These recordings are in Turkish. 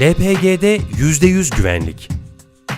LPG'de %100 güvenlik.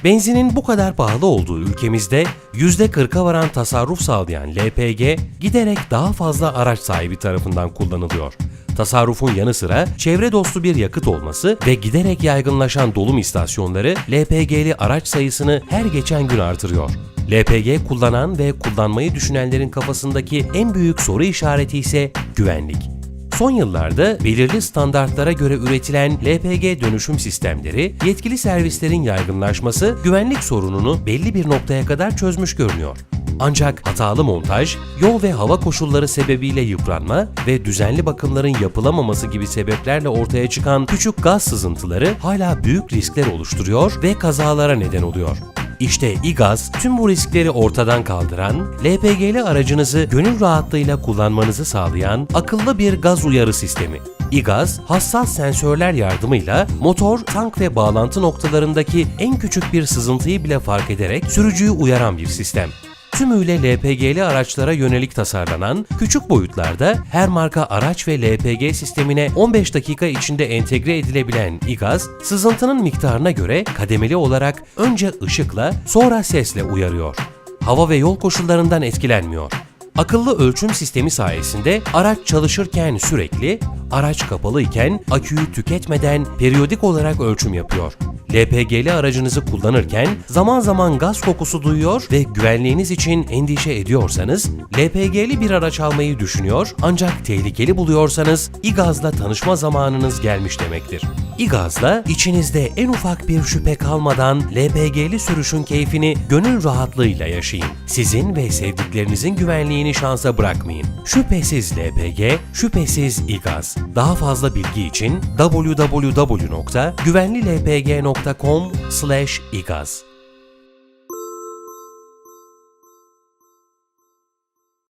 Benzinin bu kadar pahalı olduğu ülkemizde %40'a varan tasarruf sağlayan LPG giderek daha fazla araç sahibi tarafından kullanılıyor. Tasarrufun yanı sıra çevre dostu bir yakıt olması ve giderek yaygınlaşan dolum istasyonları LPG'li araç sayısını her geçen gün artırıyor. LPG kullanan ve kullanmayı düşünenlerin kafasındaki en büyük soru işareti ise güvenlik. Son yıllarda belirli standartlara göre üretilen LPG dönüşüm sistemleri, yetkili servislerin yaygınlaşması güvenlik sorununu belli bir noktaya kadar çözmüş görünüyor. Ancak hatalı montaj, yol ve hava koşulları sebebiyle yıpranma ve düzenli bakımların yapılamaması gibi sebeplerle ortaya çıkan küçük gaz sızıntıları hala büyük riskler oluşturuyor ve kazalara neden oluyor. İşte İGAZ tüm bu riskleri ortadan kaldıran, LPG'li aracınızı gönül rahatlığıyla kullanmanızı sağlayan akıllı bir gaz uyarı sistemi. İGAZ, hassas sensörler yardımıyla motor, tank ve bağlantı noktalarındaki en küçük bir sızıntıyı bile fark ederek sürücüyü uyaran bir sistem. Tümüyle LPG'li araçlara yönelik tasarlanan, küçük boyutlarda her marka araç ve LPG sistemine 15 dakika içinde entegre edilebilen İGAZ, sızıntının miktarına göre kademeli olarak önce ışıkla, sonra sesle uyarıyor. Hava ve yol koşullarından etkilenmiyor. Akıllı ölçüm sistemi sayesinde araç çalışırken sürekli, araç kapalı iken aküyü tüketmeden periyodik olarak ölçüm yapıyor. LPG'li aracınızı kullanırken zaman zaman gaz kokusu duyuyor ve güvenliğiniz için endişe ediyorsanız, LPG'li bir araç almayı düşünüyor ancak tehlikeli buluyorsanız İGAZ'la tanışma zamanınız gelmiş demektir. İGAZ'la içinizde en ufak bir şüphe kalmadan LPG'li sürüşün keyfini gönül rahatlığıyla yaşayın. Sizin ve sevdiklerinizin güvenliğini şansa bırakmayın. Şüphesiz LPG, şüphesiz İGAZ. Daha fazla bilgi için www.güvenlilpg.com/igaz